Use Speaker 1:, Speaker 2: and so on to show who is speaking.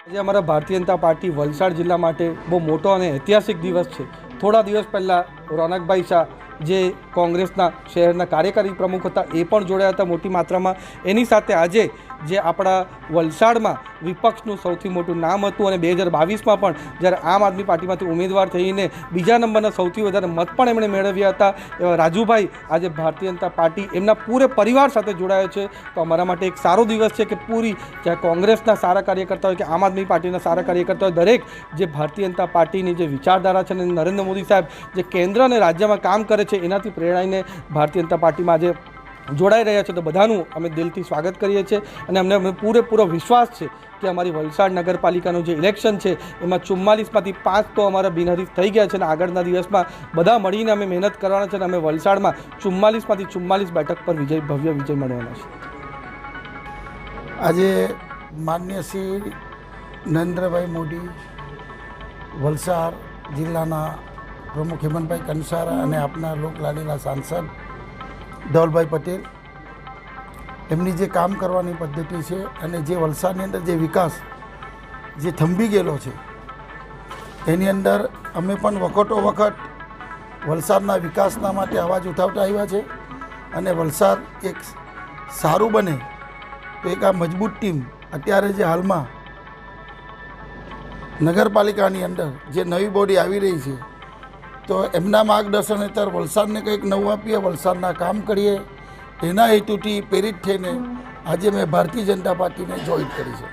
Speaker 1: આજે અમારા ભારતીય જનતા પાર્ટી વલસાડ જિલ્લા માટે બહુ મોટો અને ઐતિહાસિક દિવસ છે. થોડા દિવસ પહેલાં રોનકભાઈ શાહ જે કોંગ્રેસના શહેરના કાર્યકારી પ્રમુખ હતા, એ પણ જોડાયા હતા મોટી માત્રામાં. એની સાથે આજે જે આપણા વલસાડમાં વિપક્ષનું સૌથી મોટું નામ હતું અને બે હજાર બાવીસમાં પણ જ્યારે આમ આદમી પાર્ટીમાંથી ઉમેદવાર થઈને બીજા નંબરના સૌથી વધારે મત પણ એમણે મેળવ્યા હતા, એવા રાજુભાઈ આજે ભારતીય જનતા પાર્ટી એમના પૂરે પરિવાર સાથે જોડાયો છે. તો અમારા માટે એક સારો દિવસ છે કે પૂરી ચાહે કોંગ્રેસના સારા કાર્યકર્તા હોય કે આમ આદમી પાર્ટીના સારા કાર્યકર્તા હોય દરેક જે ભારતીય જનતા પાર્ટીની જે વિચારધારા છે અને નરેન્દ્ર મોદી સાહેબ જે કેન્દ્ર અને રાજ્યમાં કામ કરે છે એનાથી પ્રેરણાઈને ભારતીય જનતા પાર્ટીમાં આજે જોડાઈ રહ્યા છે. તો બધાનું અમે દિલથી સ્વાગત કરીએ છીએ અને અમને અમને પૂરેપૂરો વિશ્વાસ છે કે અમારી વલસાડ નગરપાલિકાનું જે ઇલેક્શન છે, એમાં ચુમ્માલીસમાંથી પાંચ તો અમારા બિનહરીફ થઈ ગયા છે અને આગળના દિવસમાં બધા મળીને અમે મહેનત કરવાના છે અને અમે વલસાડમાં ચુમ્માલીસમાંથી ચુમ્માલીસ બેઠક પર વિજય, ભવ્ય વિજય મળવાના છે.
Speaker 2: આજે માન્ય શ્રી નરેન્દ્રભાઈ મોદી વલસાડ જિલ્લાના પ્રમુખ હેમંતભાઈ કંસારા અને આપના લોકલાડીલા સાંસદ ધવલભાઈ પટેલ. એમની જે કામ કરવાની પદ્ધતિ છે અને જે વલસાડની અંદર જે વિકાસ જે થંભી ગયેલો છે, એની અંદર અમે પણ વખતો વખત વલસાડના વિકાસના માટે અવાજ ઉઠાવતા આવ્યા છે અને વલસાડ એક સારું બને તો એક આ મજબૂત ટીમ અત્યારે જે હાલમાં નગરપાલિકાની અંદર જે નવી બોડી આવી રહી છે તો એમના માર્ગદર્શન હેઠળ વલસાડને કંઈક નવું આપીએ, વલસાડના કામ કરીએ. એના હેતુથી પ્રેરિત થઈને આજે મેં ભારતીય જનતા પાર્ટીને જોઈન કરી છે.